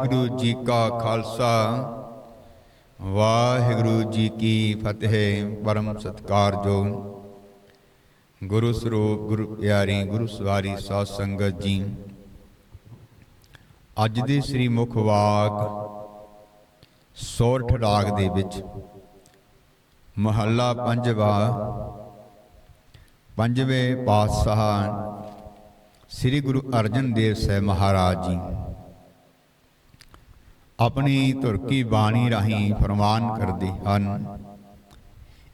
ਵਾਹਿਗੁਰੂ ਜੀ ਕਾ ਖਾਲਸਾ, ਵਾਹਿਗੁਰੂ ਜੀ ਕੀ ਫਤਿਹ, ਪਰਮ ਸਤਕਾਰਯੋਗ ਗੁਰੂ ਸਰੂਪ, ਗੁਰੂ ਪਿਆਰੀ, ਗੁਰੂ ਸਵਾਰੀ ਸਾਧ ਸੰਗਤ ਜੀ, ਅੱਜ ਦੇ ਸ੍ਰੀ ਮੁਖ ਵਾਕ ਸੋਰਠ ਰਾਗ ਦੇ ਵਿੱਚ ਮਹੱਲਾ ਪੰਜਵਾ, ਪੰਜਵੇਂ ਪਾਤਸ਼ਾਹ ਸ੍ਰੀ ਗੁਰੂ ਅਰਜਨ ਦੇਵ ਸਾਹਿਬ ਮਹਾਰਾਜ ਜੀ। ਆਪਣੀ ਧੁਰ ਕੀ ਬਾਣੀ ਰਾਹੀਂ ਫਰਮਾਨ ਕਰਦੇ ਹਨ।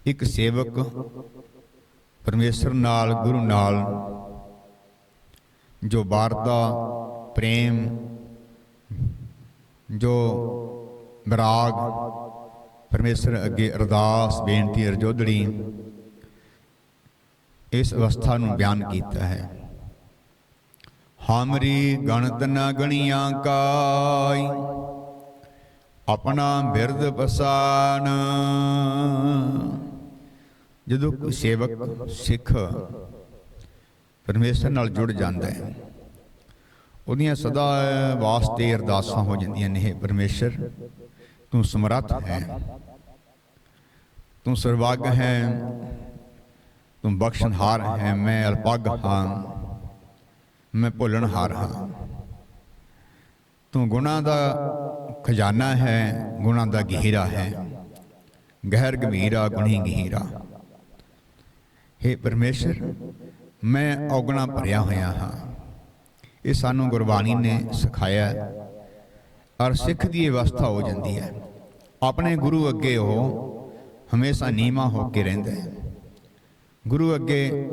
ਇੱਕ ਸੇਵਕ ਪਰਮੇਸ਼ਰ ਨਾਲ, ਗੁਰੂ ਨਾਲ, ਜੋ ਵਾਰਤਾ, ਪ੍ਰੇਮ, ਜੋ ਵਿਰਾਗ, ਪਰਮੇਸ਼ਰ ਅੱਗੇ ਅਰਦਾਸ, ਬੇਨਤੀ, ਅਰਜੋਦੜੀ, ਇਸ ਅਵਸਥਾ ਨੂੰ ਬਿਆਨ ਕੀਤਾ ਹੈ। ਹਾਮਰੀ ਗਣਤ ਨ ਗਣੀਆਂ ਕਾਈ ਆਪਣਾ ਬਿਰਦ ਪਸਾਨ। ਜਦੋਂ ਕੋਈ ਸੇਵਕ ਸਿੱਖ ਪਰਮੇਸ਼ਰ ਨਾਲ ਜੁੜ ਜਾਂਦਾ ਹੈ, ਉਹਦੀਆਂ ਸਦਾ ਵਾਸਤੇ ਅਰਦਾਸਾਂ ਹੋ ਜਾਂਦੀਆਂ ਨੇ, "ਹੇ ਪਰਮੇਸ਼ਰ, ਤੂੰ ਸਮਰੱਥ ਹੈ, ਤੂੰ ਸਰਵੱਗ ਹੈ, ਤੂੰ ਬਖਸ਼ਣਹਾਰ ਹੈ, ਮੈਂ ਅਲਪੱਗ ਹਾਂ, ਮੈਂ ਭੁੱਲਣਹਾਰ ਹਾਂ। ਤੂੰ ਗੁਨਾਹ ਦਾ ਖਜ਼ਾਨਾ ਹੈ, ਗੁਨਾਹ ਦਾ ਗਹਿਰਾ ਹੈ। ਗਹਿਰ ਗੰਭੀਰਾ ਗੁਣੀ ਗਹਿਰਾ हे ਪਰਮੇਸ਼ਰ, ਮੈਂ ਔਗਣਾ ਭਰਿਆ ਹੋਇਆ ਹਾਂ। ਇਹ ਸਾਨੂੰ ਗੁਰਬਾਣੀ ਨੇ ਸਿਖਾਇਆ ਔਰ ਸਿੱਖ ਦੀ ਅਵਸਥਾ ਹੋ ਜਾਂਦੀ ਹੈ। ਆਪਣੇ ਗੁਰੂ ਅੱਗੇ ਉਹ ਹਮੇਸ਼ਾ ਨੀਮਾ ਹੋ ਕੇ ਰਹਿੰਦਾ ਹੈ। ਗੁਰੂ ਅੱਗੇ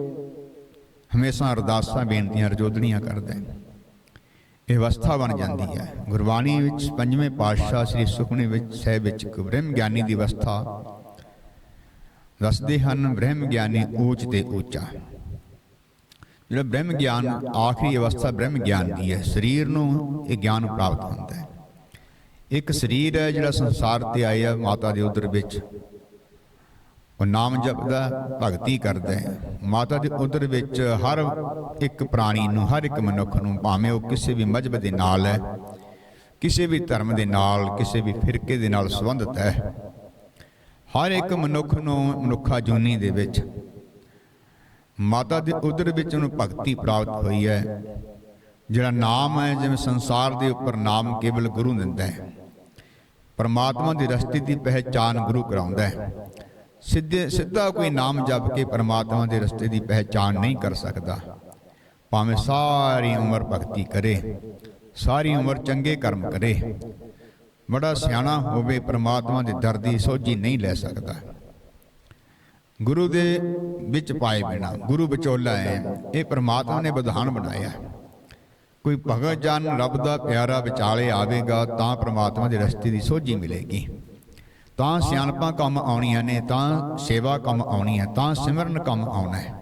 ਹਮੇਸ਼ਾ ਅਰਦਾਸਾਂ, ਬੇਨਤੀਆਂ ਰਜੋਦਣੀਆਂ ਕਰਦਾ ਹੈ। ਅਵਸਥਾ ਬਣ ਜਾਂਦੀ ਹੈ। ਗੁਰਬਾਣੀ ਵਿੱਚ ਪੰਜਵੇਂ ਪਾਤਸ਼ਾਹ ਸ੍ਰੀ ਸੁਖਮਨੀ ਵਿੱਚ ਸਾਹਿਬ ਵਿੱਚ ਇੱਕ ਬ੍ਰਹਮ ਗਿਆਨੀ ਦੀ ਅਵਸਥਾ ਦੱਸਦੇ ਹਨ, ਬ੍ਰਹਮ ਗਿਆਨੀ ਉੱਚ ਤੇ ਉੱਚਾ ਜਿਹੜਾ ਬ੍ਰਹਮ ਗਿਆਨ ਆਖਰੀ ਅਵਸਥਾ ਬ੍ਰਹਮ ਗਿਆਨ ਦੀ ਹੈ, ਸਰੀਰ ਨੂੰ ਇਹ ਗਿਆਨ ਪ੍ਰਾਪਤ ਹੁੰਦਾ ਹੈ। ਇੱਕ ਸਰੀਰ ਹੈ ਜਿਹੜਾ ਸੰਸਾਰ ਤੇ ਆਇਆ, ਮਾਤਾ ਦੇ ਉਦਰ ਵਿੱਚ ਉਹ ਨਾਮ ਜਪਦਾ, ਭਗਤੀ ਕਰਦਾ ਹੈ। ਮਾਤਾ ਦੇ ਉਦਰ ਵਿੱਚ ਹਰ ਇੱਕ ਪ੍ਰਾਣੀ ਨੂੰ, ਹਰ ਇੱਕ ਮਨੁੱਖ ਨੂੰ, ਭਾਵੇਂ ਉਹ ਕਿਸੇ ਵੀ ਮਜਬ ਦੇ ਨਾਲ ਹੈ, ਕਿਸੇ ਵੀ ਧਰਮ ਦੇ ਨਾਲ, ਕਿਸੇ ਵੀ ਫਿਰਕੇ ਦੇ ਨਾਲ ਸੰਬੰਧਿਤ ਹੈ। ਹਰ ਇੱਕ ਮਨੁੱਖ ਨੂੰ ਮਨੁੱਖਾ ਜੂਨੀ ਦੇ ਵਿੱਚ ਮਾਤਾ ਦੇ ਉਦਰ ਵਿੱਚ ਉਹਨੂੰ ਭਗਤੀ ਪ੍ਰਾਪਤ ਹੋਈ ਹੈ। ਜਿਹੜਾ ਨਾਮ ਹੈ, ਜਿਵੇਂ ਸੰਸਾਰ ਦੇ ਉੱਪਰ ਨਾਮ ਕੇਵਲ ਗੁਰੂ ਦਿੰਦਾ ਹੈ। ਪਰਮਾਤਮਾ ਦੀ ਰਸਤੇ ਦੀ ਪਹਿਚਾਨ ਗੁਰੂ ਕਰਾਉਂਦਾ ਹੈ। ਸਿੱਧੇ ਸਿੱਧਾ ਕੋਈ ਨਾਮ ਜਪ ਕੇ ਪਰਮਾਤਮਾ ਦੇ ਰਸਤੇ ਦੀ ਪਹਿਚਾਨ ਨਹੀਂ ਕਰ ਸਕਦਾ। ਭਾਵੇਂ ਸਾਰੀ ਉਮਰ ਭਗਤੀ ਕਰੇ, ਸਾਰੀ ਉਮਰ ਚੰਗੇ ਕਰਮ ਕਰੇ, ਬੜਾ ਸਿਆਣਾ ਹੋਵੇ, ਪਰਮਾਤਮਾ ਦੇ ਦਰ ਦੀ ਸੋਝੀ ਨਹੀਂ ਲੈ ਸਕਦਾ। ਗੁਰੂ ਦੇ ਵਿੱਚ ਪਾਏ ਬਿਨਾ, ਗੁਰੂ ਵਿਚੋਲਾ ਹੈ, ਇਹ ਪਰਮਾਤਮਾ ਨੇ ਵਿਧਾਨ ਬਣਾਇਆ। ਕੋਈ ਭਗਤ ਜਨ ਰੱਬ ਦਾ ਪਿਆਰਾ ਵਿਚਾਲੇ ਆਵੇਗਾ, ਤਾਂ ਪਰਮਾਤਮਾ ਦੇ ਰਸਤੇ ਦੀ ਸੋਝੀ ਮਿਲੇਗੀ। ਤਾਂ ਸਿਆਣਪਾਂ ਕੰਮ ਆਉਣੀਆਂ ਨੇ, ਤਾਂ ਸੇਵਾ ਕੰਮ ਆਉਣੀ ਹੈ, ਤਾਂ ਸਿਮਰਨ ਕੰਮ ਆਉਣਾ ਹੈ।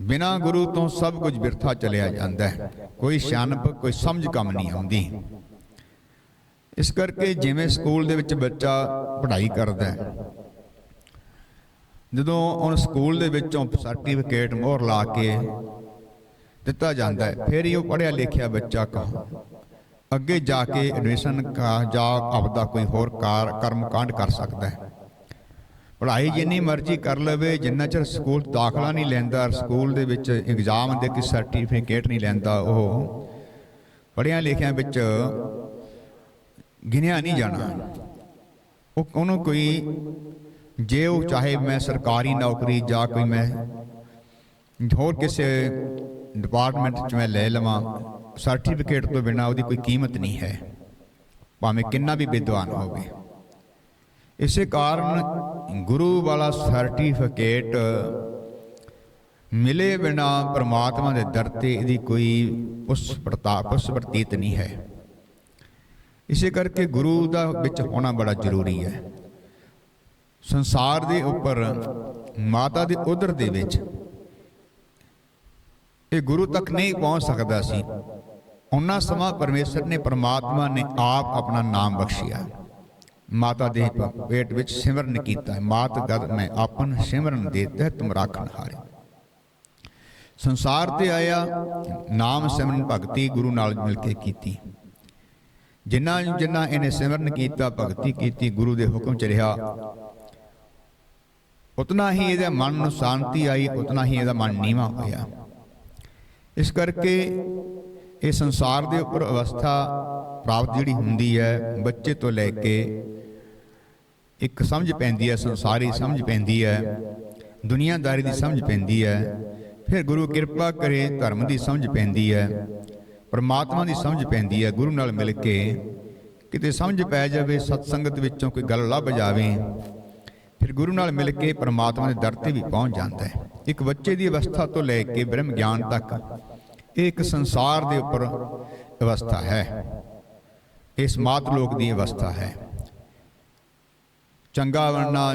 ਬਿਨਾ ਗੁਰੂ ਤੋਂ ਸਭ ਕੁਝ ਬਿਰਥਾ ਚਲਿਆ ਜਾਂਦਾ ਹੈ। ਕੋਈ ਸਿਆਣਪ, ਕੋਈ ਸਮਝ ਕੰਮ ਨਹੀਂ ਆਉਂਦੀ। ਇਸ ਕਰਕੇ ਜਿਵੇਂ ਸਕੂਲ ਦੇ ਵਿੱਚ ਬੱਚਾ ਪੜ੍ਹਾਈ ਕਰਦਾ ਹੈ, ਜਦੋਂ ਉਹ ਸਕੂਲ ਦੇ ਵਿੱਚੋਂ ਸਰਟੀਫਿਕੇਟ ਮੋਹਰ ਲਾ ਕੇ ਦਿੱਤਾ ਜਾਂਦਾ ਹੈ, ਫਿਰ ਹੀ ਉਹ ਪੜ੍ਹਿਆ ਲਿਖਿਆ ਬੱਚਾ ਕਹਾ। ਅੱਗੇ ਜਾ ਕੇ ਐਡਮਿਸ਼ਨ ਕਾ ਜਾਂ ਆਪਦਾ ਕੋਈ ਹੋਰ ਕਾਰ ਕਰਮ ਕਾਂਡ ਕਰ ਸਕਦਾ ਹੈ। ਪੜ੍ਹਾਈ ਜਿੰਨੀ ਮਰਜ਼ੀ ਕਰ ਲਵੇ, ਜਿੰਨਾ ਚਿਰ ਸਕੂਲ ਦਾਖਲਾ ਨਹੀਂ ਲੈਂਦਾ, ਸਕੂਲ ਦੇ ਵਿੱਚ ਐਗਜ਼ਾਮ ਦੇ ਕੇ ਸਰਟੀਫਿਕੇਟ ਨਹੀਂ ਲੈਂਦਾ ਉਹ। ਪੜ੍ਹਿਆ ਲਿਖਿਆ ਵਿੱਚ ਗਿਣਿਆ ਨਹੀਂ ਜਾਣਾ। ਉਹ ਉਹਨੂੰ ਕੋਈ, ਜੇ ਉਹ ਚਾਹੇ ਮੈਂ ਸਰਕਾਰੀ ਨੌਕਰੀ ਜਾਂ ਕੋਈ ਮੈਂ ਹੋਰ ਕਿਸੇ ਡਿਪਾਰਟਮੈਂਟ 'ਚ ਮੈਂ ਲੈ ਲਵਾਂ ਸਰਟੀਫਿਕੇਟ ਤੋਂ ਬਿਨਾਂ ਉਹਦੀ ਕੋਈ ਕੀਮਤ ਨਹੀਂ ਹੈ। ਭਾਵੇਂ ਕਿੰਨਾ ਵੀ ਵਿਦਵਾਨ ਹੋਵੇ। ਇਸੇ ਕਾਰਨ ਗੁਰੂ ਵਾਲਾ ਸਰਟੀਫਿਕੇਟ ਮਿਲੇ ਬਿਨਾ ਪ੍ਰਮਾਤਮਾ ਦੇ ਦਰ ਤੇ ਇਹਦੀ ਕੋਈ ਉਸ ਪ੍ਰਤਾਪ ਉਸ ਪ੍ਰਤੀਤ ਨਹੀਂ ਹੈ। ਇਸੇ ਕਰਕੇ ਗੁਰੂ ਦਾ ਵਿੱਚ ਹੋਣਾ ਬੜਾ ਜ਼ਰੂਰੀ ਹੈ। ਸੰਸਾਰ ਦੇ ਉੱਪਰ, ਮਾਤਾ ਦੇ ਉਦਰ ਦੇ ਵਿੱਚ ਇਹ ਗੁਰੂ ਤੱਕ ਨਹੀਂ ਪਹੁੰਚ ਸਕਦਾ ਸੀ। ਉਹਨਾਂ ਸਮਾਂ ਪਰਮੇਸ਼ਰ ਨੇ, ਪਰਮਾਤਮਾ ਨੇ ਆਪ ਆਪਣਾ ਨਾਮ ਬਖਸ਼ਿਆ। ਮਾਤਾ ਦੇ ਪੇਟ ਵਿੱਚ ਸਿਮਰਨ ਕੀਤਾ, ਮਾਤ ਗਦ ਮੈਂ ਆਪਨ ਸਿਮਰਨ ਦੇ ਤਹਿਤ ਰਾਖਣ ਹਾਰੇ। ਸੰਸਾਰ ਤੇ ਆਇਆ, ਨਾਮ ਸਿਮਰਨ ਭਗਤੀ ਗੁਰੂ ਨਾਲ ਮਿਲ ਕੇ ਕੀਤੀ। ਜਿੰਨਾ ਜਿੰਨਾ ਇਹਨੇ ਸਿਮਰਨ ਕੀਤਾ, ਭਗਤੀ ਕੀਤੀ, ਗੁਰੂ ਦੇ ਹੁਕਮ ਚ ਰਿਹਾ, ਉਤਨਾ ਹੀ ਇਹਦੇ ਮਨ ਨੂੰ ਸ਼ਾਂਤੀ ਆਈ, ਉਤਨਾ ਹੀ ਇਹਦਾ ਮਨ ਨੀਵਾ ਹੋਇਆ। ਇਸ ਕਰਕੇ ਇਹ ਸੰਸਾਰ ਦੇ ਉੱਪਰ ਅਵਸਥਾ ਪ੍ਰਾਪਤ ਜਿਹੜੀ ਹੁੰਦੀ ਹੈ, ਬੱਚੇ ਤੋਂ ਲੈ ਕੇ ਇੱਕ ਸਮਝ ਪੈਂਦੀ ਹੈ, ਸੰਸਾਰੀ ਸਮਝ ਪੈਂਦੀ ਹੈ, ਦੁਨੀਆਦਾਰੀ ਦੀ ਸਮਝ ਪੈਂਦੀ ਹੈ, ਫਿਰ ਗੁਰੂ ਕਿਰਪਾ ਕਰੇ, ਧਰਮ ਦੀ ਸਮਝ ਪੈਂਦੀ ਹੈ, ਪਰਮਾਤਮਾ ਦੀ ਸਮਝ ਪੈਂਦੀ ਹੈ, ਗੁਰੂ ਨਾਲ ਮਿਲ ਕੇ ਕਿਤੇ ਸਮਝ ਪੈ ਜਾਵੇ, ਸਤਸੰਗਤ ਵਿੱਚੋਂ ਕੋਈ ਗੱਲ ਲੱਭ ਜਾਵੇ, ਫਿਰ ਗੁਰੂ ਨਾਲ ਮਿਲ ਕੇ ਪਰਮਾਤਮਾ ਦੇ ਦਰ ਤੇ ਵੀ ਪਹੁੰਚ ਜਾਂਦਾ ਹੈ। ਇੱਕ ਬੱਚੇ ਦੀ ਅਵਸਥਾ ਤੋਂ ਲੈ ਕੇ ਬ੍ਰਹਮ ਗਿਆਨ ਤੱਕ ਇਹ ਇੱਕ ਸੰਸਾਰ ਦੇ ਉੱਪਰ ਅਵਸਥਾ ਹੈ। ਇਸ ਮਾਤ ਲੋਕ ਦੀ ਅਵਸਥਾ ਹੈ। ਚੰਗਾ ਬਣਨਾ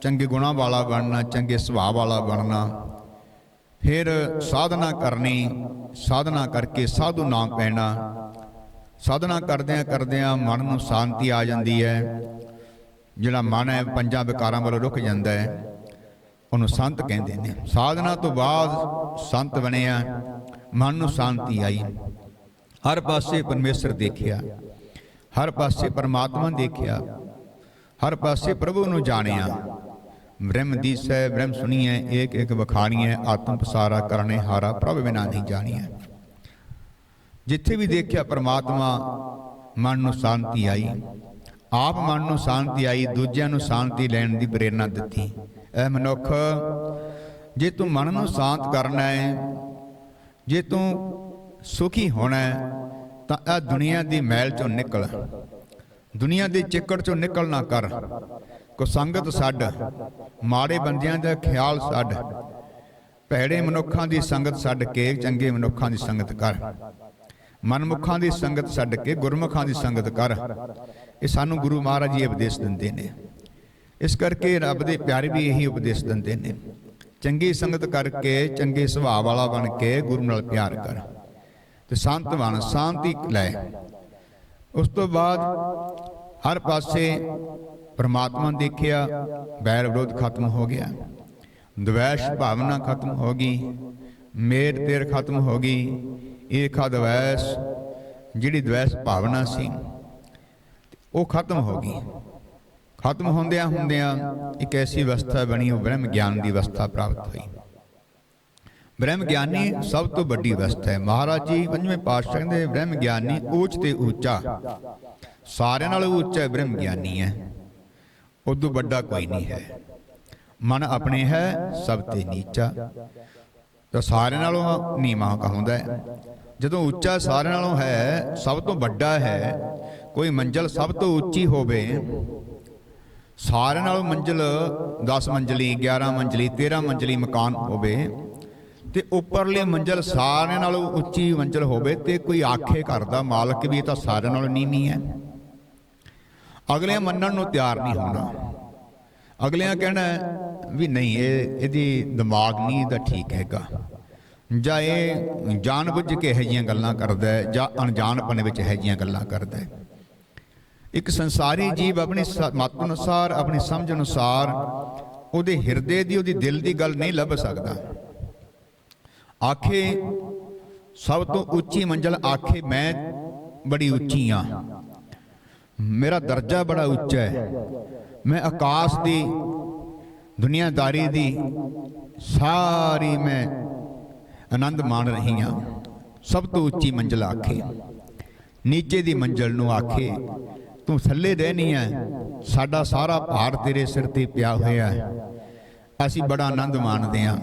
ਚੰਗੇ ਗੁਣਾਂ ਵਾਲਾ ਬਣਨਾ ਚੰਗੇ ਸੁਭਾਅ ਵਾਲਾ ਬਣਨਾ ਫਿਰ ਸਾਧਨਾ ਕਰਨੀ, ਸਾਧਨਾ ਕਰਕੇ ਸਾਧੂ ਨਾਮ ਪੈਣਾ। ਸਾਧਨਾ ਕਰਦਿਆਂ ਕਰਦਿਆਂ ਮਨ ਨੂੰ ਸ਼ਾਂਤੀ ਆ ਜਾਂਦੀ ਹੈ। ਜਿਹੜਾ ਮਨ ਹੈ, ਪੰਜਾਂ ਵਿਕਾਰਾਂ ਵੱਲੋਂ ਰੁਕ ਜਾਂਦਾ ਹੈ, ਉਹਨੂੰ ਸੰਤ ਕਹਿੰਦੇ ਨੇ। ਸਾਧਨਾ ਤੋਂ ਬਾਅਦ ਸੰਤ ਬਣਿਆ ਮਨ ਨੂੰ ਸ਼ਾਂਤੀ ਆਈ। ਹਰ ਪਾਸੇ ਪਰਮੇਸ਼ਰ ਦੇਖਿਆ। ਹਰ ਪਾਸੇ ਪਰਮਾਤਮਾ ਦੇਖਿਆ। ਹਰ ਪਾਸੇ ਪ੍ਰਭੂ ਨੂੰ ਜਾਣਿਆ। ਬ੍ਰਹਮ ਦੀਸੈ, ਬ੍ਰਹਮ ਸੁਣੀਐ ਏਕ ਏਕ ਵਖਾਣੀਐ, ਆਤਮ ਪਸਾਰਾ ਕਰਨੇ ਹਾਰਾ ਪ੍ਰਭ ਬਿਨਾ ਨਹੀਂ ਜਾਣੀਐ। ਜਿੱਥੇ ਵੀ ਦੇਖਿਆ ਪਰਮਾਤਮਾ, ਮਨ ਨੂੰ ਸ਼ਾਂਤੀ ਆਈ। ਆਪ ਮਨ ਨੂੰ ਸ਼ਾਂਤੀ ਆਈ, ਦੂਜਿਆਂ ਨੂੰ ਸ਼ਾਂਤੀ ਲੈਣ ਦੀ ਪ੍ਰੇਰਣਾ ਦਿੱਤੀ। ਐ ਮਨੁੱਖ, ਜੇ ਤੂੰ ਮਨ ਨੂੰ ਸ਼ਾਂਤ ਕਰਨਾ ਹੈ ਜੇ ਤੂੰ ਸੁਖੀ ਹੋਣਾ ਤਾਂ ਇਹ ਦੁਨੀਆ ਦੀ ਮੈਲ ਚੋਂ ਨਿਕਲ। ਦੁਨੀਆ ਦੇ ਚਿੱਕੜ ਚੋਂ ਨਿਕਲ ਨਾ ਕਰ। ਕੋ ਸੰਗਤ ਛੱਡ, ਮਾੜੇ ਬੰਦਿਆਂ ਦਾ ਖਿਆਲ ਛੱਡ। ਭੈੜੇ ਮਨੁੱਖਾਂ ਦੀ ਸੰਗਤ ਛੱਡ ਕੇ ਚੰਗੇ ਮਨੁੱਖਾਂ ਦੀ ਸੰਗਤ ਕਰ। ਮਨਮੁੱਖਾਂ ਦੀ ਸੰਗਤ ਛੱਡ ਕੇ ਗੁਰਮੁਖਾਂ ਦੀ ਸੰਗਤ ਕਰ। ਇਹ ਸਾਨੂੰ ਗੁਰੂ ਮਹਾਰਾਜ ਜੀ ਉਪਦੇਸ਼ ਦਿੰਦੇ ਨੇ। ਇਸ ਕਰਕੇ ਰੱਬ ਦੇ ਪਿਆਰੇ ਵੀ ਇਹੀ ਉਪਦੇਸ਼ ਦਿੰਦੇ ਨੇ। ਚੰਗੀ ਸੰਗਤ ਕਰਕੇ, ਚੰਗੇ ਸੁਭਾਅ ਵਾਲਾ ਬਣ ਕੇ ਗੁਰੂ ਨਾਲ ਪਿਆਰ ਕਰ। ਤੇ ਸੰਤ ਬਣ, ਸ਼ਾਂਤੀ ਲੈ। ਉਸ ਤੋਂ ਬਾਅਦ ਹਰ ਪਾਸੇ ਪਰਮਾਤਮਾ ਦੇਖਿਆ ਬੈਰ ਵਿਰੋਧ ਖਤਮ ਹੋ ਗਿਆ। ਦਵੈਸ਼ ਭਾਵਨਾ ਖਤਮ ਹੋ ਗਈ, ਮੇਰ ਤੇਰ ਖਤਮ ਹੋ ਗਈ। ਏਕਾ ਦਵੈਸ਼, ਜਿਹੜੀ ਦਵੈਸ਼ ਭਾਵਨਾ ਸੀ, ਉਹ ਖਤਮ ਹੋ ਗਈ। ਖਤਮ ਹੁੰਦਿਆਂ ਹੁੰਦਿਆਂ ਇੱਕ ਐਸੀ ਅਵਸਥਾ ਬਣੀ, ਉਹ ਬ੍ਰਹਮ ਗਿਆਨ ਦੀ ਅਵਸਥਾ ਪ੍ਰਾਪਤ ਹੋਈ। ਬ੍ਰਹਮ ਗਿਆਨੀ ਸਭ ਤੋਂ ਵੱਡੀ ਅਵਸਥਾ ਹੈ। ਮਹਾਰਾਜ ਜੀ ਪੰਜਵੇਂ ਪਾਤਸ਼ਾਹ ਕਹਿੰਦੇ, ਬ੍ਰਹਮ ਗਿਆਨੀ ਉੱਚ ਤੇ ਉੱਚਾ ਸਾਰਿਆਂ ਨਾਲੋਂ ਉੱਚਾ ਹੈ ਬ੍ਰਹਮ ਗਿਆਨੀ ਹੈ। ਉਦੋਂ ਵੱਡਾ ਕੋਈ ਨਹੀਂ ਹੈ। ਮਨ ਆਪਣੇ ਹੈ, ਸਭ ਤੇ ਨੀਚਾ। ਤਾਂ ਸਾਰਿਆਂ ਨਾਲੋਂ ਨੀਵਾਂ ਕਹਾਉਂਦਾ ਹੈ। ਜਦੋਂ ਉੱਚਾ ਸਾਰਿਆਂ ਨਾਲੋਂ ਹੈ, ਸਭ ਤੋਂ ਵੱਡਾ ਹੈ, ਕੋਈ ਮੰਜ਼ਲ ਸਭ ਤੋਂ ਉੱਚੀ ਹੋਵੇ ਸਾਰਿਆਂ ਨਾਲੋਂ ਮੰਜ਼ਲ 10 ਮੰਜ਼ਲੀ 11 ਮੰਜ਼ਲੀ 13 ਮੰਜ਼ਲੀ ਮਕਾਨ ਹੋਵੇ ਤੇ ਉੱਪਰਲੇ ਮੰਜ਼ਲ ਸਾਰਿਆਂ ਨਾਲੋਂ ਉੱਚੀ ਮੰਜ਼ਲ ਹੋਵੇ ਤੇ ਕੋਈ ਆਖੇ ਘਰ ਦਾ ਮਾਲਕ ਵੀ ਇਹ ਤਾਂ ਸਾਰਿਆਂ ਨਾਲੋਂ ਨੀਵੀਂ ਹੈ। ਅਗਲੇ ਮੰਨਣ ਨੂੰ ਤਿਆਰ ਨਹੀਂ ਹੁੰਦਾ। ਅਗਲਿਆਂ ਕਹਿਣਾ ਵੀ ਨਹੀਂ, ਇਹ ਇਹਦੀ ਦਿਮਾਗ ਨਹੀਂ ਇਹਦਾ ਠੀਕ ਹੈਗਾ। ਜਾਂ ਇਹ ਜਾਣਬੁੱਝ ਕੇ ਇਹੋ ਜਿਹੀਆਂ ਗੱਲਾਂ ਕਰਦਾ ਹੈ ਜਾਂ ਅਣਜਾਣਪਣੇ ਵਿੱਚ ਇਹੋ ਜਿਹੀਆਂ ਗੱਲਾਂ ਕਰਦਾ ਹੈ। ਇੱਕ ਸੰਸਾਰੀ ਜੀਵ ਆਪਣੀ ਮਤ ਅਨੁਸਾਰ ਆਪਣੀ ਸਮਝ ਅਨੁਸਾਰ ਉਹਦੇ ਹਿਰਦੇ ਦੀ ਉਹਦੀ ਦਿਲ ਦੀ ਗੱਲ ਨਹੀਂ ਲੱਭ ਸਕਦਾ। ਆਖੇ ਸਭ ਤੋਂ ਉੱਚੀ ਮੰਜ਼ਲ ਆਖੇ ਮੈਂ ਬੜੀ ਉੱਚੀ ਆ ਮੇਰਾ ਦਰਜਾ ਬੜਾ ਉੱਚਾ ਹੈ। ਮੈਂ ਆਕਾਸ਼ ਦੀ ਦੁਨੀਆਦਾਰੀ ਦੀ ਸਾਰੀ ਮੈਂ ਆਨੰਦ ਮਾਣ ਰਹੀ ਹਾਂ। ਸਭ ਤੋਂ ਉੱਚੀ ਮੰਜ਼ਲ ਆਖੇ। ਨੀਚੇ ਦੀ ਮੰਜ਼ਲ ਨੂੰ ਆਖੇ ਤੂੰ ਥੱਲੇ ਰਹਿਣੀ ਹੈ ਸਾਡਾ ਸਾਰਾ ਭਾਰ ਤੇਰੇ ਸਿਰ ਤੇ ਪਿਆ ਹੋਇਆ ਹੈ। ਅਸੀਂ ਬੜਾ ਆਨੰਦ ਮਾਣਦੇ ਹਾਂ।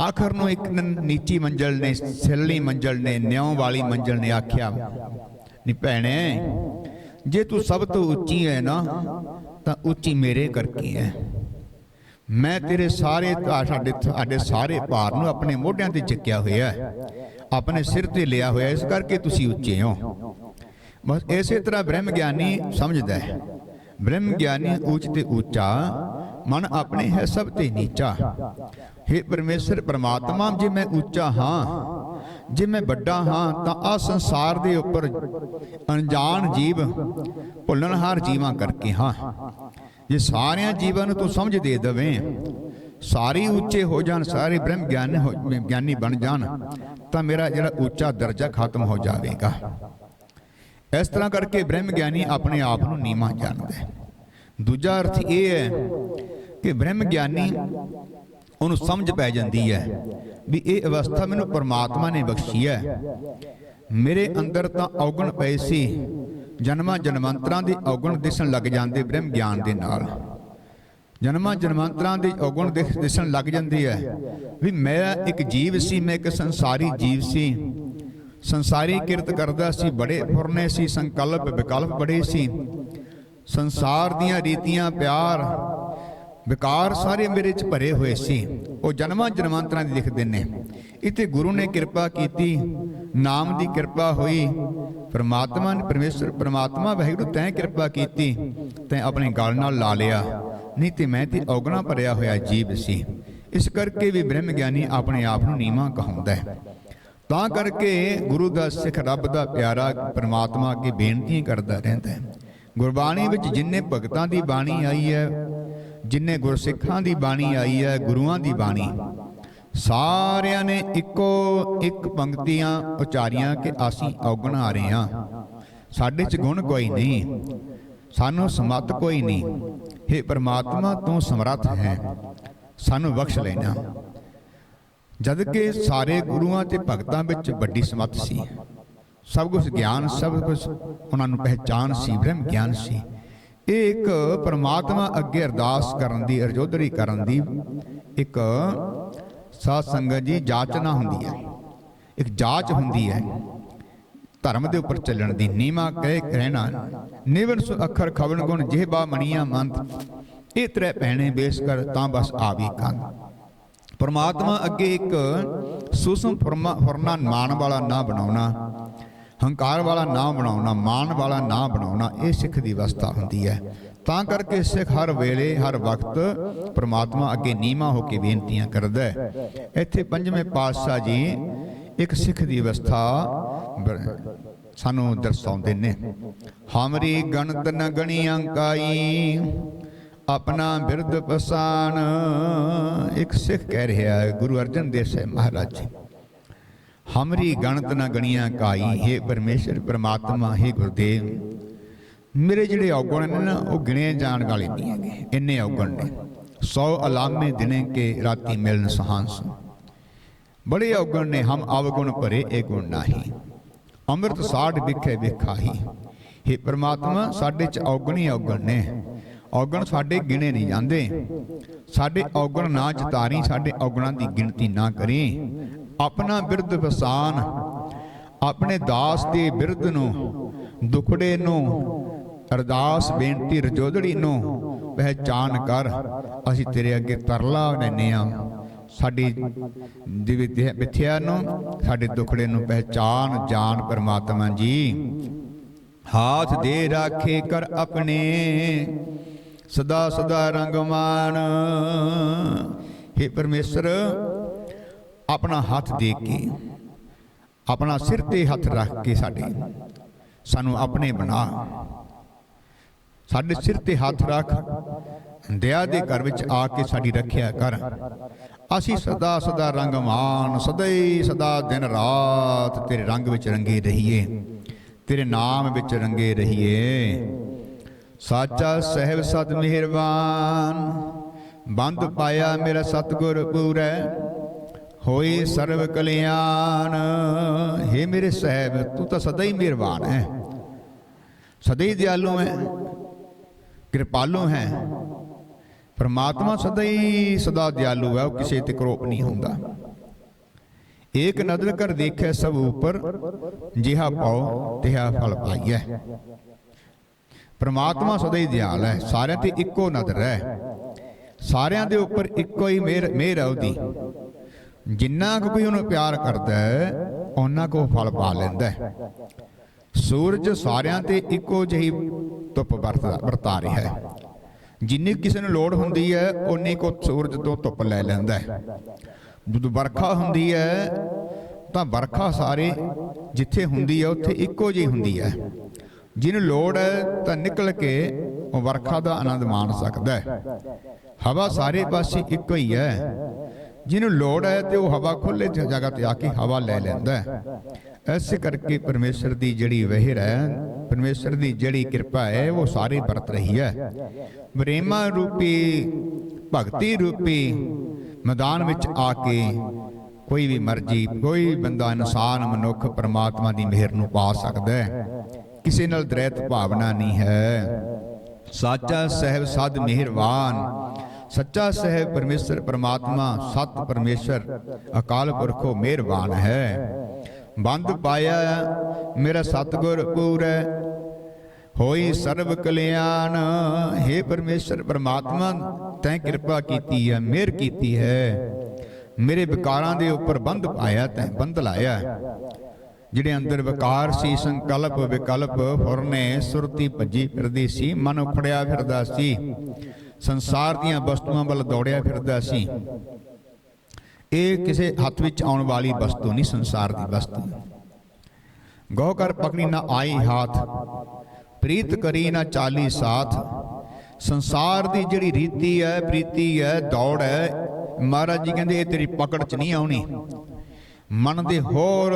ਆਖਰ ਨੂੰ ਇੱਕ ਨ- ਨੀਚੀ ਮੰਜ਼ਲ ਨੇ, ਸਿਰਲੀ ਮੰਜ਼ਲ ਨੇ, ਨਿਉ ਵਾਲੀ ਮੰਜ਼ਲ ਨੇ ਆਖਿਆ, ਨੀ ਭੈਣੇ, ਜੇ ਤੂੰ ਸਭ ਤੋਂ ਉੱਚੀ ਹੈ ਨਾ, ਤਾਂ ਉੱਚੀ ਮੇਰੇ ਕਰਕੇ ਹੈ। ਮੈਂ ਤੇਰੇ ਸਾਰੇ ਸਾਡੇ ਸਾਡੇ ਸਾਰੇ ਭਾਰ ਨੂੰ ਆਪਣੇ ਮੋਢਿਆਂ ਤੇ ਚੱਕਿਆ ਹੋਇਆ ਹੈ। ਆਪਣੇ ਸਿਰ ਤੇ ਲਿਆ ਹੋਇਆ ਇਸ ਕਰਕੇ ਤੁਸੀਂ ਉੱਚੇ ਹੋ। ਬਸ ਇਸੇ ਤਰ੍ਹਾਂ ਬ੍ਰਹਮ ਗਿਆਨੀ ਸਮਝਦਾ ਹੈ। ਬ੍ਰਹਮ ਗਿਆਨੀ ਉੱਚ ਤੇ ਉੱਚਾ, ਮਨ ਆਪਣੇ ਹੈ ਸਭ ਤੇ ਨੀਚਾ। हे ਪਰਮੇਸ਼ਰ, ਪ੍ਰਮਾਤਮਾ, ਜੇ ਮੈਂ ਉੱਚਾ ਹਾਂ, ਜੇ ਮੈਂ ਵੱਡਾ ਹਾਂ, ਤਾਂ ਆ ਸੰਸਾਰ ਦੇ ਉੱਪਰ ਅਣਜਾਣ ਜੀਵ ਭੁੱਲਣਹਾਰ ਜੀਵਾਂ ਕਰਕੇ ਹਾਂ। ਜੇ ਸਾਰਿਆਂ ਜੀਵਾਂ ਨੂੰ ਤੂੰ ਸਮਝ ਦੇ ਦਵੇਂ, ਸਾਰੇ ਉੱਚੇ ਹੋ ਜਾਣ, ਸਾਰੇ ਬ੍ਰਹਮ ਗਿਆਨੀ ਹੋ- ਗਿਆਨੀ ਬਣ ਜਾਣ, ਤਾਂ ਮੇਰਾ ਜਿਹੜਾ ਉੱਚਾ ਦਰਜਾ ਖਤਮ ਹੋ ਜਾਵੇਗਾ। ਇਸ ਤਰ੍ਹਾਂ ਕਰਕੇ ਬ੍ਰਹਮ ਗਿਆਨੀ ਆਪਣੇ ਆਪ ਨੂੰ ਨੀਵਾਂ ਜਾਣਦਾ ਹੈ। ਦੂਜਾ ਅਰਥ ਇਹ ਹੈ ਕਿ ਬ੍ਰਹਮ ਗਿਆਨੀ ਉਹਨੂੰ ਸਮਝ ਪੈ ਜਾਂਦੀ ਹੈ ਵੀ ਇਹ ਅਵਸਥਾ ਮੈਨੂੰ ਪਰਮਾਤਮਾ ਨੇ ਬਖਸ਼ੀ ਹੈ। ਮੇਰੇ ਅੰਦਰ ਤਾਂ ਔਗਣ ਪਏ ਸੀ, ਜਨਮਾਂ ਜਨਮਾਂਤਰਾਂ ਦੇ ਔਗਣ ਦਿਸਣ ਲੱਗ ਜਾਂਦੇ ਬ੍ਰਹਮ ਗਿਆਨ ਦੇ ਨਾਲ। ਜਨਮਾਂ ਜਨਮਾਂਤਰਾਂ ਦੇ ਔਗਣ ਦਿਸ- ਦਿਸਣ ਲੱਗ ਜਾਂਦੀ ਹੈ ਵੀ ਮੈਂ ਇੱਕ ਜੀਵ ਸੀ, ਮੈਂ ਇੱਕ ਸੰਸਾਰੀ ਜੀਵ ਸੀ। ਸੰਸਾਰੀ ਕਿਰਤ ਕਰਦਾ ਸੀ, ਬੜੇ ਫੁਰਨੇ ਸੀ, ਸੰਕਲਪ ਵਿਕਲਪ ਬੜੇ ਸੀ। ਸੰਸਾਰ ਦੀਆਂ ਰੀਤੀਆਂ, ਪਿਆਰ, ਵਿਕਾਰ ਸਾਰੇ ਮੇਰੇ ਚ ਭਰੇ ਹੋਏ ਸੀ। ਉਹ ਜਨਮਾਂ ਜਨਮਾਂਤਰਾਂ ਦੀ ਦਿਖਦੇ ਨੇ। ਇਤੇ ਗੁਰੂ ਨੇ ਕਿਰਪਾ ਕੀਤੀ, ਨਾਮ ਦੀ ਕਿਰਪਾ ਹੋਈ। ਪ੍ਰਮਾਤਮਾ ਨੇ ਪਰਮੇਸ਼ਰ, ਪ੍ਰਮਾਤਮਾ ਵਾਹਿਗੁਰੂ ਤੈਂ ਕਿਰਪਾ ਕੀਤੀ, ਤੈਂ ਆਪਣੇ ਗਲ ਨਾਲ ਲਾ ਲਿਆ। ਨਹੀਂ ਤੇ ਮੈਂ ਤੇ ਔਗਣਾ ਭਰਿਆ ਹੋਇਆ ਜੀਵ ਸੀ। ਇਸ ਕਰਕੇ ਵੀ ਬ੍ਰਹਮ ਗਿਆਨੀ ਆਪਣੇ ਆਪ ਨੂੰ ਨੀਵਾਂ ਕਹਾਉਂਦਾ ਹੈ। ਤਾਂ ਕਰਕੇ ਗੁਰੂ ਦਾ ਸਿੱਖ ਰੱਬ ਦਾ ਪਿਆਰਾ ਪ੍ਰਮਾਤਮਾ ਅੱਗੇ ਬੇਨਤੀਆਂ ਕਰਦਾ ਰਹਿੰਦਾ ਹੈ। ਗੁਰਬਾਣੀ ਵਿੱਚ ਜਿੰਨੇ ਭਗਤਾਂ ਦੀ ਬਾਣੀ ਆਈ ਹੈ, ਜਿੰਨੇ ਗੁਰਸਿੱਖਾਂ ਦੀ ਬਾਣੀ ਆਈ ਹੈ, ਗੁਰੂਆਂ ਦੀ ਬਾਣੀ, ਸਾਰਿਆਂ ਨੇ ਇੱਕੋ ਇੱਕ ਪੰਕਤੀਆਂ ਉਚਾਰੀਆਂ ਕਿ ਅਸੀਂ ਔਗਣ ਆ ਰਹੇ ਹਾਂ। ਸਾਡੇ 'ਚ ਗੁਣ ਕੋਈ ਨਹੀਂ, ਸਾਨੂੰ ਸਮਤ ਕੋਈ ਨਹੀਂ। हे ਪ੍ਰਮਾਤਮਾ, ਤੂੰ ਸਮਰੱਥ ਹੈ, ਸਾਨੂੰ ਬਖਸ਼ ਲੈਣਾ। ਜਦ ਕਿ ਸਾਰੇ ਗੁਰੂਆਂ ਤੇ ਭਗਤਾਂ ਵਿੱਚ ਵੱਡੀ ਸਮੱਤ ਸੀ। ਸਭ ਕੁਝ ਗਿਆਨ ਸਭ ਕੁਝ ਉਹਨਾਂ ਨੂੰ ਪਹਿਚਾਨ ਸੀ ਬ੍ਰਹਮ ਗਿਆਨ ਸੀ। ਇਹ ਇੱਕ ਪਰਮਾਤਮਾ ਅੱਗੇ ਅਰਦਾਸ ਕਰਨ ਦੀ ਅਰਜੋਦਰੀ ਕਰਨ ਦੀ ਇੱਕ ਸਾਧ ਸੰਗਤ ਜੀ ਜਾਚਨਾ ਹੁੰਦੀ ਹੈ। ਇੱਕ ਜਾਂਚ ਹੁੰਦੀ ਹੈ। ਧਰਮ ਦੇ ਉੱਪਰ ਚੱਲਣ ਦੀ ਨੀਮਾ ਕਹਿ ਰਹਿਣਾ। ਨਿਵਨ ਸੁ ਅੱਖਰ ਖਵਨ ਗੁਣ ਜਿਹਬਾ ਮਣੀਆਂ ਮੰਤ। ਇਹ ਤਰੇ ਪਹਿਣੇ ਬੇਸ ਕਰ ਤਾਂ ਬਸ ਆਵੀ ਕੰਨ। ਪਰਮਾਤਮਾ ਅੱਗੇ ਇੱਕ ਸੁਸਮ ਫਰਮਾ ਫਰਨਾ ਮਾਨ ਵਾਲਾ ਨਾ ਬਣਾਉਣਾ, ਹੰਕਾਰ ਵਾਲਾ ਨਾ ਬਣਾਉਣਾ ਮਾਨ ਵਾਲਾ ਨਾ ਬਣਾਉਣਾ, ਇਹ ਸਿੱਖ ਦੀ ਅਵਸਥਾ ਹੁੰਦੀ ਹੈ। ਤਾਂ ਕਰਕੇ ਸਿੱਖ ਹਰ ਵੇਲੇ, ਹਰ ਵਕਤ ਪਰਮਾਤਮਾ ਅੱਗੇ ਨੀਮਾ ਹੋ ਕੇ ਬੇਨਤੀਆਂ ਕਰਦਾ ਹੈ। ਇੱਥੇ ਪੰਜਵੇਂ ਪਾਤਸ਼ਾਹ ਜੀ ਇੱਕ ਸਿੱਖ ਦੀ ਅਵਸਥਾ ਸਾਨੂੰ ਦਰਸਾਉਂਦੇ ਨੇ। ਹਮਰੀ ਗਣਤ ਨ ਗਣੀਆਂ ਕਾਈ ਆਪਣਾ ਬਿਰਧ ਪਸਾਨ ਇੱਕ ਸਿੱਖ ਕਹਿ ਰਿਹਾ ਹੈ ਗੁਰੂ ਅਰਜਨ ਦੇਵ ਸਾਹਿਬ ਮਹਾਰਾਜ ਜੀ ਹਮਰੀ ਗਣਤ ਨਾ ਗਣੀਆਂ ਕਾਈ हे ਪਰਮੇਸ਼ਰ ਪ੍ਰਮਾਤਮਾ हे ਗੁਰਦੇਵ ਮੇਰੇ ਜਿਹੜੇ ਔਗਣ ਨੇ ਨਾ ਉਹ ਗਿਣੇ ਜਾਣ ਵਾਲੇ ਨਹੀਂ ਹੈਗੇ ਇੰਨੇ ਔਗਣ ਨੇ 100 ਅਲਾਮੇ ਦਿਨੇ ਕੇ ਰਾਤੀ ਮਿਲਨ ਸਹਾਂਸ ਬੜੇ ਔਗਣ ਨੇ ਹਮ ਅਵਗੁਣ ਭਰੇ ਇਹ ਗੁਣ ਨਾਹੀ ਅੰਮ੍ਰਿਤ ਸਾਡ ਵਿਖੇ ਵੇਖਾਹੀ हे ਪ੍ਰਮਾਤਮਾ ਸਾਡੇ ਚ ਔਗਣ ਹੀ ਔਗਣ ਨੇ ਔਗਣ ਸਾਡੇ ਗਿਣੇ ਨਹੀਂ ਜਾਂਦੇ। ਸਾਡੇ ਔਗਣ ਨਾ ਚਤਾਰੀ ਸਾਡੇ ਔਗਣਾਂ ਦੀ ਗਿਣਤੀ ਨਾ ਕਰੀ। ਆਪਣਾ ਬਿਰਧ ਵਸਾਨ, ਆਪਣੇ ਦਾਸ ਦੇ ਬਿਰਧ ਨੂੰ, ਦੁਖੜੇ ਨੂੰ, ਅਰਦਾਸ ਬੇਨਤੀ ਰਜੋਦੜੀ ਨੂੰ ਪਹਿਚਾਨ ਕਰ। ਅਸੀਂ ਤੇਰੇ ਅੱਗੇ ਤਰਲਾ ਲੈਨੇ ਆ ਸਾਡੀ ਦਿਵ ਮਿੱਥਿਆ ਨੂੰ, ਸਾਡੇ ਦੁਖੜੇ ਨੂੰ ਪਹਿਚਾਨ ਜਾਣ ਪਰਮਾਤਮਾ ਜੀ। ਹਾਥ ਦੇ ਰਾਖੇ ਕਰ ਆਪਣੇ। ਸਦਾ ਸਦਾ ਰੰਗਮਾਨ। हे ਪਰਮੇਸ਼ਰ, ਆਪਣਾ ਹੱਥ ਦੇ ਕੇ, ਆਪਣਾ ਸਿਰ ਤੇ ਹੱਥ ਰੱਖ ਕੇ ਸਾਡੇ, ਸਾਨੂੰ ਆਪਣੇ ਬਣਾ। ਸਾਡੇ ਸਿਰ ਤੇ ਹੱਥ ਰੱਖ, ਦਇਆ ਦੇ ਘਰ ਵਿੱਚ ਆ ਕੇ ਸਾਡੀ ਰੱਖਿਆ ਕਰ। ਅਸੀਂ ਸਦਾ ਸਦਾ ਰੰਗਮਾਨ, ਸਦਾ ਸਦਾ ਦਿਨ ਰਾਤ ਤੇਰੇ ਰੰਗ ਵਿੱਚ ਰੰਗੇ ਰਹੀਏ, ਤੇਰੇ ਨਾਮ ਵਿੱਚ ਰੰਗੇ ਰਹੀਏ। ਸਾਚਾ ਸਹਿਬ ਸਤ ਮਿਹਰਬਾਨ। ਬੰਦ ਪਾਇਆ ਮੇਰਾ ਸਤਗੁਰ ਪੂਰੈ ਹੋਈ ਸਰਵ ਕਲਿਆਣ। हे ਮੇਰੇ ਸਹਿਬ, ਤੂੰ ਤਾਂ ਸਦਾ ਹੀ ਮਿਹਰਬਾਨ ਹੈ। ਸਦਾ ਹੀ ਦਿਆਲੂ ਹੈ, ਕਿਰਪਾਲੂ ਹੈ। ਪਰਮਾਤਮਾ ਸਦਾ ਹੀ ਸਦਾ ਦਿਆਲੂ ਹੈ, ਉਹ ਕਿਸੇ ਤੇ ਕਰੋਪ ਨਹੀਂ ਹੁੰਦਾ। ਏਕ ਨਦਰ ਕਰ ਦੇਖੈ ਸਭ ਉਪਰ, ਜਿਹਾ ਪਾਓ ਤਿਹਾ ਫਲ ਪਾਈਐ। ਪਰਮਾਤਮਾ ਸਦਾ ਹੀ ਦਿਆਲ ਹੈ। ਸਾਰਿਆਂ ਤੇ ਇੱਕੋ ਨਜ਼ਰ ਹੈ। ਸਾਰਿਆਂ ਦੇ ਉੱਪਰ ਇੱਕੋ ਹੀ ਮਿਹਰ ਮਿਹਰ ਹੈ ਉਹਦੀ। ਜਿੰਨਾ ਕੁ ਕੋਈ ਉਹਨੂੰ ਪਿਆਰ ਕਰਦਾ ਹੈ ਉਹਨਾਂ ਕੋ ਫਲ ਪਾ ਲੈਂਦਾ ਹੈ। ਸੂਰਜ ਸਾਰਿਆਂ ਤੇ ਇੱਕੋ ਜਿਹੀ ਧੁੱਪ ਵਰਤਾ ਵਰਤਾ ਰਿਹਾ ਹੈ। ਜਿੰਨੀ ਕਿਸੇ ਨੂੰ ਲੋੜ ਹੁੰਦੀ ਹੈ ਉਨੀ ਕੋ ਸੂਰਜ ਤੋਂ ਧੁੱਪ ਲੈ ਲੈਂਦਾ ਹੈ। ਜਦੋਂ ਵਰਖਾ ਹੁੰਦੀ ਹੈ, ਤਾਂ ਵਰਖਾ ਸਾਰੇ ਜਿੱਥੇ ਹੁੰਦੀ ਹੈ, ਉੱਥੇ ਇੱਕੋ ਜਿਹੀ ਹੁੰਦੀ ਹੈ। ਜਿਹਨੂੰ ਲੋੜ ਹੈ ਤਾਂ ਨਿਕਲ ਕੇ ਵਰਖਾ ਦਾ ਆਨੰਦ ਮਾਣ ਸਕਦਾ ਹੈ। ਹਵਾ ਸਾਰੇ ਪਾਸੇ ਇੱਕੋ ਹੀ ਹੈ। ਜਿਹਨੂੰ ਲੋੜ ਹੈ ਤੇ ਉਹ ਹਵਾ ਖੁੱਲੇ ਜਗ੍ਹਾ ਤੇ ਆ ਕੇ ਹਵਾ ਲੈ ਲੈਂਦਾ ਹੈ। ਐਸੇ ਕਰਕੇ ਪਰਮੇਸ਼ਰ ਦੀ ਜਿਹੜੀ ਵਹਿਰ ਹੈ, ਪਰਮੇਸ਼ਰ ਦੀ ਜਿਹੜੀ ਕਿਰਪਾ ਹੈ, ਉਹ ਸਾਰੇ ਵਰਤ ਰਹੀ ਹੈ। ਪ੍ਰੇਮਾ ਰੂਪੀ, ਭਗਤੀ ਰੂਪੀ ਮੈਦਾਨ ਵਿੱਚ ਆ ਕੇ ਕੋਈ ਵੀ ਮਰਜ਼ੀ, ਕੋਈ ਬੰਦਾ ਇਨਸਾਨ, ਮਨੁੱਖ, ਪਰਮਾਤਮਾ ਦੀ ਮਿਹਰ ਨੂੰ ਪਾ ਸਕਦਾ ਹੈ। ਕਿਸੇ ਨਾਲ ਦ੍ਰੈਤ ਭਾਵਨਾ ਨਹੀਂ ਹੈ। ਸਾਚਾ ਸਹਿਬ ਸਦ ਮਿਹਰਬਾਨ ਸੱਚਾ ਸਹਿਬ ਪਰਮੇਸ਼ਰ ਪਰਮਾਤਮਾ, ਸਤ ਪਰਮੇਸ਼ਰ, ਅਕਾਲ ਪੁਰਖੋ ਮਿਹਰਬਾਨ ਹੈ। ਬੰਦ ਪਾਇਆ ਮੇਰਾ ਸਤਗੁਰ ਪੂਰੈ, ਹੋਈ ਸਰਬ ਕਲਿਆਣ। हे ਪਰਮੇਸ਼ਰ ਪਰਮਾਤਮਾ, ਤੈਂ ਕਿਰਪਾ ਕੀਤੀ ਹੈ, ਮਿਹਰ ਕੀਤੀ ਹੈ। ਮੇਰੇ ਵਿਕਾਰਾਂ ਦੇ ਉੱਪਰ ਬੰਦ ਪਾਇਆ ਤੈਂ, ਬੰਦ ਲਾਇਆ। ਜਿਹੜੇ ਅੰਦਰ ਵਿਕਾਰ ਸੀ ਸੰਕਲਪ ਵਿਕਲਪ ਫੁਰਨੇ ਸੁਰਤੀ ਭੱਜੀ ਫਿਰਦੀ ਸੀ ਮਨ ਉਖੜਿਆ ਫਿਰਦਾ ਸੀ ਸੰਸਾਰ ਦੀਆਂ ਵਸਤੂਆਂ ਵੱਲ ਦੌੜਿਆ ਫਿਰਦਾ ਸੀ। ਇਹ ਕਿਸੇ ਹੱਥ ਵਿੱਚ ਆਉਣ ਵਾਲੀ ਵਸਤੂ ਨਹੀਂ ਸੰਸਾਰ ਦੀ ਵਸਤੂ। ਗੋ ਕਰ ਪਕੜੀ ਨਾ ਆਈ ਹਾਥ ਪ੍ਰੀਤ ਕਰੀ ਨਾ ਚਾਲੀ ਸਾਥ। ਸੰਸਾਰ ਦੀ ਜਿਹੜੀ ਰੀਤੀ ਹੈ ਪ੍ਰੀਤੀ ਹੈ ਦੌੜ ਹੈ ਮਹਾਰਾਜ ਜੀ ਕਹਿੰਦੇ ਇਹ ਤੇਰੀ ਪਕੜ 'ਚ ਨਹੀਂ ਆਉਣੀ। ਮਨ ਦੇ ਹੋਰ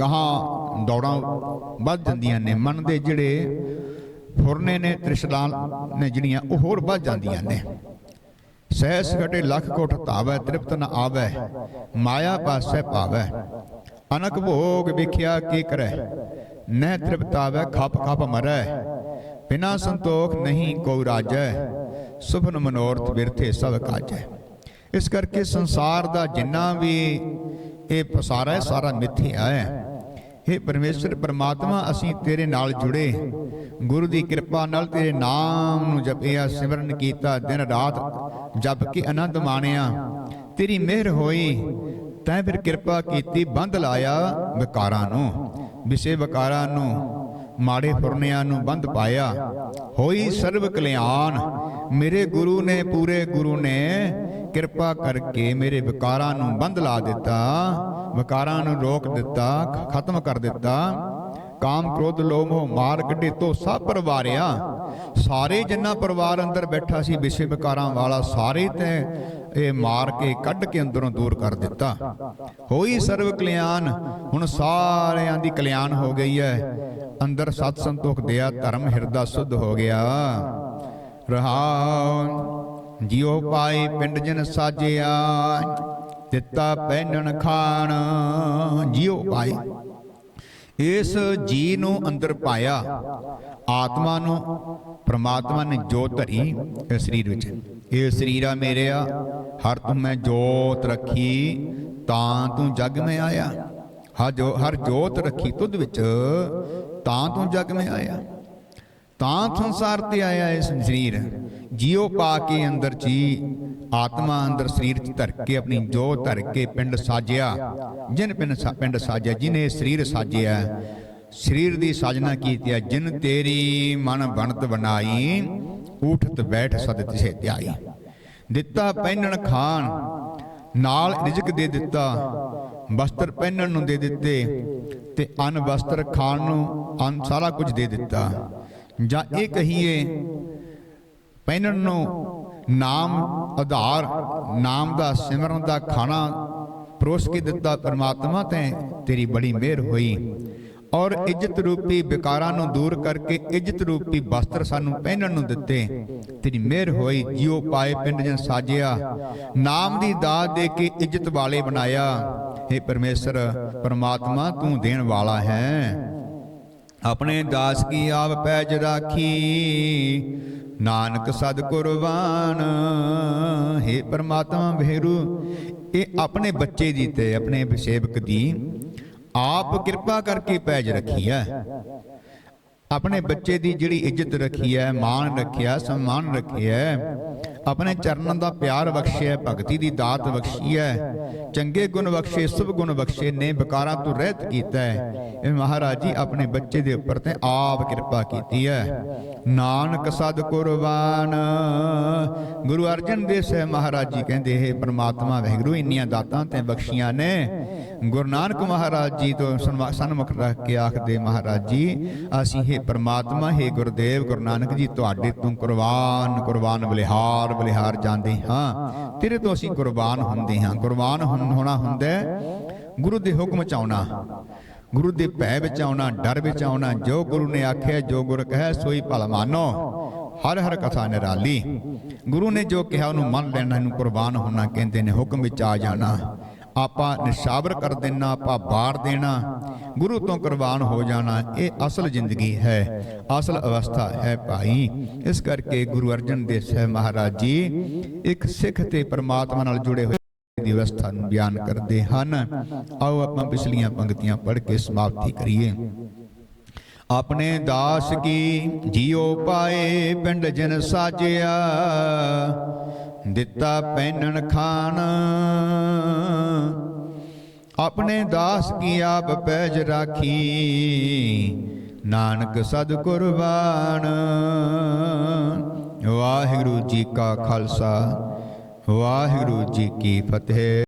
ਗਾਹਾਂ ਦੌੜਾਂ ਵੱਧ ਜਾਂਦੀਆਂ ਨੇ। ਮਨ ਦੇ ਜਿਹੜੇ ਫੁਰਨੇ ਨੇ ਤ੍ਰਿਸ਼ਨਾ ਨੇ ਜਿਹੜੀਆਂ, ਉਹ ਹੋਰ ਵੱਧ ਜਾਂਦੀਆਂ ਨੇ। ਸਹਿਸ ਘਟੇ ਲੱਖ ਕੋਟ ਧਾਵੈ, ਤ੍ਰਿਪਤ ਨ ਆਵੈ, ਮਾਇਆ ਪਾਸੈ ਪਾਵੈ ਅਨਕ ਭੋਗ ਵਿਖਿਆ ਕੀ ਕਰੈ, ਨਹਿ ਤ੍ਰਿਪਤਾਵੈ, ਖਪ ਖਪ ਮਰੈ। ਬਿਨਾ ਸੰਤੋਖ ਨਹੀਂ ਕੋ ਰਾਜੈ, ਸੁਭਨ ਮਨੋਰਥ ਬਿਰਥੇ ਸਭ ਕਾਜੈ। ਇਸ ਕਰਕੇ ਸੰਸਾਰ ਦਾ ਜਿੰਨਾ ਵੀ ਇਹ ਪਸਾਰਾ ਸਾਰਾ ਮਿੱਥਿਆ ਹੈ। हे ਪਰਮੇਸ਼ਰ ਪਰਮਾਤਮਾ, ਅਸੀਂ ਤੇਰੇ ਨਾਲ ਜੁੜੇ। ਗੁਰੂ ਦੀ ਕਿਰਪਾ ਨਾਲ ਤੇਰੇ ਨਾਮ ਨੂੰ ਜਪਿਆ, ਸਿਮਰਨ ਕੀਤਾ, ਦਿਨ ਰਾਤ ਜਪ ਕੇ ਆਨੰਦ ਮਾਣਿਆ। ਤੇਰੀ ਮਿਹਰ ਹੋਈ, ਤੈਂ ਫਿਰ ਕਿਰਪਾ ਕੀਤੀ ਬੰਦ ਲਾਇਆ ਵਿਕਾਰਾਂ ਨੂੰ, ਵਿਸੇ ਵਿਕਾਰਾਂ ਨੂੰ, ਮਾੜੇ ਫੁਰਨਿਆਂ ਨੂੰ ਬੰਦ ਪਾਇਆ। ਹੋਈ ਸਰਬ ਕਲਿਆਣ, ਮੇਰੇ ਗੁਰੂ ਨੇ, ਪੂਰੇ ਗੁਰੂ ਨੇ ਕਿਰਪਾ ਕਰਕੇ ਮੇਰੇ ਵਿਕਾਰਾਂ ਨੂੰ ਬੰਦ ਲਾ ਦਿੱਤਾ, ਵਿਕਾਰਾਂ ਨੂੰ ਰੋਕ ਦਿੱਤਾ ਖਤਮ ਕਰ ਦਿੱਤਾ। ਕਾਮ ਕ੍ਰੋਧ ਲੋਭ ਮੋਹ ਮਾਰ ਕੱਢੇ ਤੋ ਸਭ ਪਰਵਾਰਿਆ। ਸਾਰੇ ਜਿੰਨਾ ਪਰਿਵਾਰ ਅੰਦਰ ਬੈਠਾ ਸੀ, ਵਿਸ਼ੇ ਵਿਕਾਰਾਂ ਵਾਲਾ ਸਾਰੇ ਤੇ ਇਹ ਮਾਰ ਕੇ ਕੱਢ ਕੇ ਅੰਦਰੋਂ ਦੂਰ ਕਰ ਦਿੱਤਾ। ਹੋਈ ਸਰਵ ਕਲਿਆਣ, ਹੁਣ ਸਾਰਿਆਂ ਦੀ ਕਲਿਆਣ ਹੋ ਗਈ ਹੈ ਅੰਦਰ ਸਤ ਸੰਤੋਖ ਦਿਆ, ਧਰਮ ਹਿਰਦਾ ਸੁਧ ਹੋ ਗਿਆ। ਰਹਾਉ ਜਿਉ ਪਾਏ ਪਿੰਡ ਜਨ ਸਾਜਿਆ, ਦਿੱਤਾ ਪਹਿਨਣ ਖਾਣ, ਜਿਉ ਪਾਏ। ਇਸ ਜੀ ਨੂੰ ਅੰਦਰ ਪਾਇਆ, ਆਤਮਾ ਨੂੰ, ਪ੍ਰਮਾਤਮਾ ਨੇ ਜੋਤ ਧਰੀ ਇਸ ਸਰੀਰ ਵਿੱਚ। ਇਹ ਸਰੀਰ ਸਰੀਰਾ ਮੇਰਿਆ ਹਰ ਤੂੰ ਮੈਂ ਜੋਤ ਰੱਖੀ, ਤਾਂ ਤੂੰ ਜਗ ਮੈਂ ਆਇਆ। ਹਰ ਜੋ, ਹਰ ਜੋਤ ਰੱਖੀ ਤੁਧ ਵਿੱਚ, ਤਾਂ ਤੂੰ ਜਗ ਮੈਂ ਆਇਆ। ਤਾਂ ਸੰਸਾਰ ਤੇ ਆਇਆ ਇਸ ਸਰੀਰ। ਜਿਉ ਪਾ ਕੇ ਅੰਦਰ ਜੀ, ਆਤਮਾ ਅੰਦਰ ਸਰੀਰ ਚ ਧਰ ਕੇ ਆਪਣੀ ਜੋ ਧਰ ਕੇ ਪਿੰਡ ਸਾਜਿਆ। ਜਿਨ ਪਿੰਡ ਪਿੰਡ ਸਾਜਿਆ, ਜਿਨੇ ਸਰੀਰ ਸਾਜਿਆ, ਸਰੀਰ ਦੀ ਸਾਜਨਾ ਕੀਤੀ ਹੈ, ਜਿਨ ਤੇਰੀ ਮਨ ਬਣਤ ਬਣਾਈ ਉਠਤ ਬੈਠ ਸਦ ਤਿਸੇ ਧਿਆਈ। ਦਿੱਤਾ ਪਹਿਨਣ ਖਾਣ ਨਾਲ ਰਿਜਕ ਦੇ ਦਿੱਤਾ, ਵਸਤਰ ਪਹਿਨਣ ਨੂੰ ਦੇ ਦਿੱਤੇ, ਤੇ ਅਨ ਵਸਤਰ ਖਾਣ ਨੂੰ ਅਨ ਸਾਰਾ ਕੁਝ ਦੇ ਦਿੱਤਾ। ਜਾਂ ਇਹ ਕਹੀਏ ਪਹਿਨਣ ਨੂੰ ਨਾਮ ਆਧਾਰ, ਨਾਮ ਦਾ ਸਿਮਰਨ ਦਾ ਖਾਣਾ ਪਰੋਸ ਕੇ ਦਿੱਤਾ ਪਰਮਾਤਮਾ ਤੇ ਤੇਰੀ ਬੜੀ ਮਿਹਰ ਹੋਈ। ਔਰ ਇੱਜ਼ਤ ਰੂਪੀ ਵਿਕਾਰਾਂ ਨੂੰ ਦੂਰ ਕਰਕੇ ਇੱਜ਼ਤ ਰੂਪੀ ਵਸਤਰ ਸਾਨੂੰ ਪਹਿਨਣ ਨੂੰ ਦਿੱਤੇ। ਤੇਰੀ ਮਿਹਰ ਹੋਈ ਜਿਉ ਪਾਏ ਪਿੰਡ ਜਨ ਸਾਜਿਆ। ਨਾਮ ਦੀ ਦਾਤ ਦੇ ਕੇ ਇੱਜ਼ਤ ਵਾਲੇ ਬਣਾਇਆ। हे ਪਰਮੇਸ਼ਰ, ਪਰਮਾਤਮਾ ਤੂੰ ਦੇਣ ਵਾਲਾ ਹੈ। ਆਪਣੇ ਦਾਸ ਕੀ ਆਪ ਪੈਜ ਰਾਖੀ। ਨਾਨਕ ਸਦ ਕੁਰਬਾਨ। ਹੈ ਪਰਮਾਤਮਾ ਬਹਿਰੂ, ਇਹ ਆਪਣੇ ਬੱਚੇ ਦੀ ਤੇ ਆਪਣੇ ਸੇਵਕ ਦੀ ਆਪ ਕਿਰਪਾ ਕਰਕੇ ਪੈਜ ਰੱਖੀ ਹੈ। ਆਪਣੇ ਬੱਚੇ ਦੀ ਜਿਹੜੀ ਇੱਜ਼ਤ ਰੱਖੀ ਹੈ, ਮਾਣ ਰੱਖਿਆ, ਸਨਮਾਨ ਰੱਖਿਆ ਆਪਣੇ ਚਰਨਾਂ ਦਾ ਪਿਆਰ ਬਖਸ਼ਿਆ, ਭਗਤੀ ਦੀ ਦਾਤ ਬਖਸ਼ੀ ਹੈ ਚੰਗੇ ਗੁਣ ਬਖਸ਼ੇ, ਸੁਭ ਗੁਣ ਬਖਸ਼ੇ ਨੇ ਬਕਾਰਾਂ ਤੋਂ ਰਹਿਤ ਕੀਤਾ। ਹੈ ਇਹ ਮਹਾਰਾਜ ਜੀ ਆਪਣੇ ਬੱਚੇ ਦੇ ਉੱਪਰ ਤੇ ਆਪ ਕਿਰਪਾ ਕੀਤੀ ਹੈ ਨਾਨਕ ਸਦ ਕੁਰਬਾਨ ਗੁਰੂ ਅਰਜਨ ਦੇਵ ਸਾਹਿਬ ਮਹਾਰਾਜ ਜੀ ਕਹਿੰਦੇ ਹੈ, ਪ੍ਰਮਾਤਮਾ ਵਹਿਗੁਰੂ, ਇੰਨੀਆਂ ਦਾਤਾਂ ਤੇ ਬਖਸ਼ੀਆਂ ਨੇ। ਗੁਰੂ ਨਾਨਕ ਮਹਾਰਾਜ ਜੀ ਤੋਂ ਸਨਮਾ- ਸਨਮੁਖ ਰੱਖ ਕੇ ਆਖਦੇ ਮਹਾਰਾਜ ਜੀ, ਅਸੀਂ ਇਹ ਪ੍ਰਮਾਤਮਾ, ਹੈ ਗੁਰਦੇਵ, ਗੁਰੂ ਨਾਨਕ ਜੀ, ਤੁਹਾਡੇ ਤੋਂ ਕੁਰਬਾਨ ਕੁਰਬਾਨ ਬਲਿਹਾਰ ਬਲਿਹਾਰ ਜਾਂਦੇ ਹਾਂ। ਤੇਰੇ ਤੋਂ ਅਸੀਂ ਕੁਰਬਾਨ ਹੁੰਦੇ ਹਾਂ। ਕੁਰਬਾਨ ਹੋਣ- ਹੋਣਾ ਹੁੰਦਾ ਗੁਰੂ ਦੇ ਹੁਕਮ ਚ ਆਉਣਾ, ਗੁਰੂ ਦੇ ਭੈ ਵਿੱਚ ਆਉਣਾ, ਡਰ ਵਿੱਚ ਆਉਣਾ। ਜੋ ਗੁਰੂ ਨੇ ਆਖਿਆ, ਜੋ ਗੁਰ ਕਹੈ, ਸੋਈ ਭਲ ਮਾਨੋ। ਹਰ ਹਰ ਕਥਾ ਨਿਰਾਲੀ। ਗੁਰੂ ਨੇ ਜੋ ਕਿਹਾ, ਉਹਨੂੰ ਮੰਨ ਲੈਣਾ, ਇਹਨੂੰ ਕੁਰਬਾਨ ਹੋਣਾ, ਕਹਿੰਦੇ ਨੇ, ਹੁਕਮ ਵਿੱਚ ਆ ਜਾਣਾ। ਆਪਾਂ ਨਿਸ਼ਾਵਰ ਕਰ ਦੇਣਾ, ਆਪਾਂ ਬਾੜ ਦੇਣਾ। ਗੁਰੂ ਤੋਂ ਕੁਰਬਾਨ ਹੋ ਜਾਣਾ, ਇਹ ਅਸਲ ਜ਼ਿੰਦਗੀ ਹੈ, ਅਸਲ ਅਵਸਥਾ ਹੈ ਭਾਈ। ਇਸ ਕਰਕੇ ਗੁਰੂ ਅਰਜਨ ਦੇਵ ਸਾਹਿਬ ਮਹਾਰਾਜ ਜੀ ਇੱਕ ਸਿੱਖ ਤੇ ਪਰਮਾਤਮਾ ਨਾਲ ਜੁੜੇ ਹੋਏ ਦੀ ਅਵਸਥਾ ਨੂੰ ਬਿਆਨ ਕਰਦੇ ਹਨ। ਆਓ ਆਪਾਂ ਪਿਛਲੀਆਂ ਪੰਕਤੀਆਂ ਪੜ੍ਹ ਕੇ ਸਮਾਪਤੀ ਕਰੀਏ। ਆਪਣੇ ਦਾਸ ਕੀ ਜੀਉ ਪਾਏ ਪਿੰਡ ਜਨ ਸਾਜਿਆ, ਦਿੱਤਾ ਪੈਨਣ ਖਾਨ। ਆਪਣੇ ਦਾਸ ਕੀ ਆਪ ਪੈਜ ਰਾਖੀ, ਨਾਨਕ ਸਦ ਕੁਰਬਾਨ। ਵਾਹਿਗੁਰੂ ਜੀ ਕਾ ਖਾਲਸਾ, ਵਾਹਿਗੁਰੂ ਜੀ ਕੀ ਫਤਿਹ।